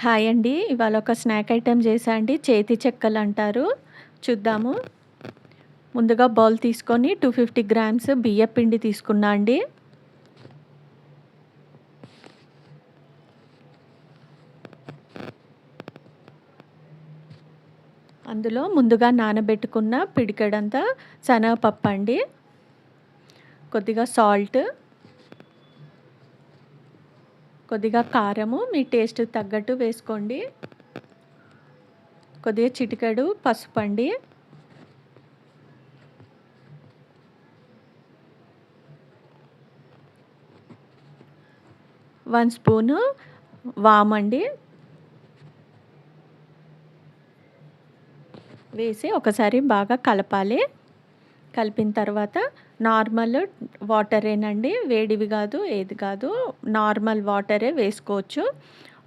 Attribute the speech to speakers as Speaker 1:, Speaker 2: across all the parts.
Speaker 1: Hi అండి. ఇవాళ ఒక స్నాక్ ఐటెం చేసా అండి. చేతి చెక్కలు అంటారు. చూద్దాము. ముందుగా బౌల్ తీసుకొని టూ ఫిఫ్టీ గ్రామ్స్ బియ్య పిండి తీసుకున్నా అండి. అందులో ముందుగా నానబెట్టుకున్న పిడికెడంతా శనగపప్పు అండి కొద్దిగా సాల్ట్. కొద్దిగా కారము మీ టేస్ట్ తగ్గట్టు వేసుకోండి. కొద్దిగా చిటికెడు పసుపు అండి. వన్ స్పూను వామండి వేసి ఒకసారి బాగా కలపాలి. కలిపిన తర్వాత నార్మల్ వాటరేనండి వేడివి కాదు ఏది కాదు నార్మల్ వాటరే వేసుకోవచ్చు.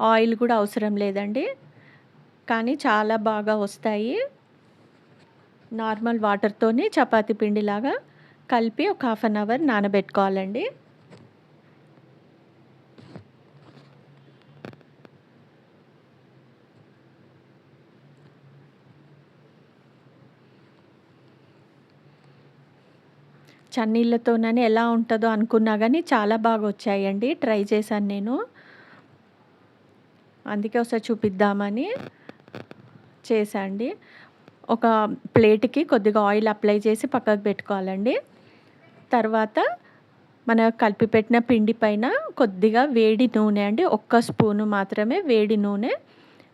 Speaker 1: ఆయిల్ కూడా అవసరం లేదండి. కానీ చాలా బాగా వస్తాయి. నార్మల్ వాటర్తోనే చపాతీ పిండిలాగా కలిపి ఒక హాఫ్ అన్ అవర్ నానబెట్టుకోవాలండి. చన్నీళ్ళతోనని ఎలా ఉంటుందో అనుకున్నా కానీ చాలా బాగా వచ్చాయండి ట్రై చేశాను నేను. అందుకే ఒకసారి చూపిద్దామని చేశాండి. ఒక ప్లేట్కి కొద్దిగా ఆయిల్ అప్లై చేసి పక్కకు పెట్టుకోవాలండి. తర్వాత మన కలిపి పెట్టిన పిండి పైన కొద్దిగా వేడి నూనె అండి. ఒక్క స్పూను మాత్రమే వేడి నూనె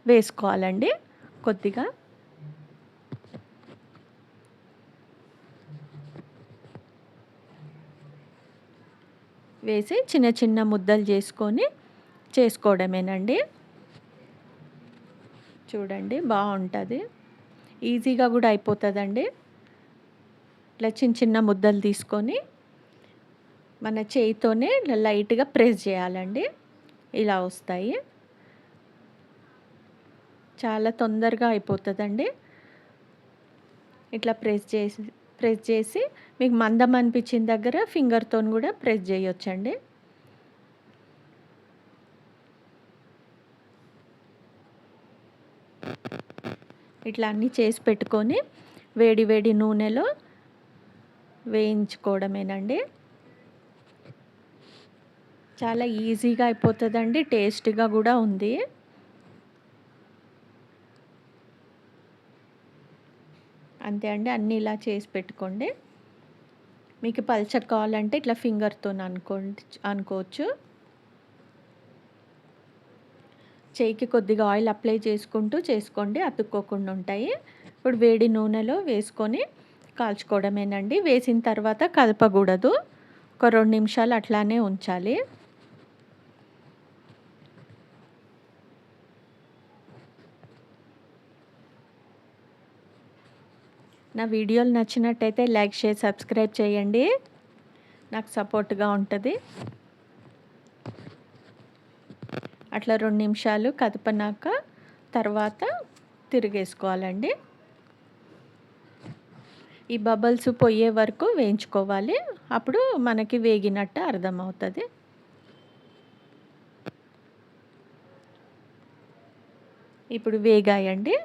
Speaker 1: వేసుకోవాలండి. కొద్దిగా వేసి చిన్న చిన్న ముద్దలు చేసుకొని చేసుకోవడమేనండి. చూడండి బాగుంటుంది. ఈజీగా కూడా అయిపోతుందండి. ఇట్లా చిన్న చిన్న ముద్దలు తీసుకొని మన చేయితోనే లైట్గా ప్రెస్ చేయాలండి. ఇలా వస్తాయి. చాలా తొందరగా అయిపోతుందండి. ఇట్లా ప్రెస్ చేసి ప్రెస్ చేసి మీకు మందం అనిపించిన దగ్గర ఫింగర్తో కూడా ప్రెస్ చేయొచ్చండి. ఇట్లా అన్నీ చేసి పెట్టుకొని వేడి వేడి నూనెలో వేయించుకోవడమేనండి. చాలా ఈజీగా అయిపోతుందండి టేస్ట్గా కూడా ఉంది. అంతే అండి అన్నీ ఇలా చేసి పెట్టుకోండి. మీకు పల్చర్ కావాలంటే ఇట్లా ఫింగర్తో అనుకోండి అనుకోవచ్చు. చేయికి కొద్దిగా ఆయిల్ అప్లై చేసుకుంటూ చేసుకోండి అతుక్కోకుండా ఉంటాయి. ఇప్పుడు వేడి నూనెలో వేసుకొని కాల్చుకోవడమేనండి. వేసిన తర్వాత కలపకూడదు. ఒక రెండు నిమిషాలు అట్లానే ఉంచాలి. నా వీడియోలు నచ్చినట్టయితే లైక్ షేర్ సబ్స్క్రైబ్ చేయండి. నాకు సపోర్ట్గా ఉంటుంది. అట్లా రెండు నిమిషాలు కదపనాక తర్వాత తిరిగేసుకోవాలండి. ఈ బబల్స్ పోయే వరకు వేయించుకోవాలి. అప్పుడు మనకి వేగినట్టు అర్థమవుతుంది. ఇప్పుడు వేగాయండి.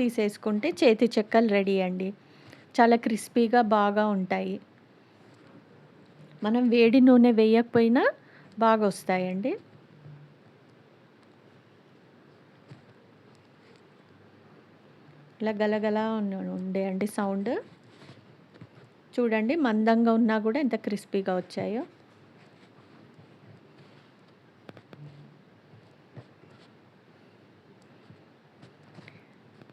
Speaker 1: తీసేసుకుంటే చేతి చెక్కలు రెడీ అండి. చాలా క్రిస్పీగా బాగా ఉంటాయి. మనం వేడి నూనె వేయకపోయినా బాగా వస్తాయండి ఇలా గలగల ఉండే అండి సౌండ్. చూడండి మందంగా ఉన్నా కూడా ఎంత క్రిస్పీగా వచ్చాయో.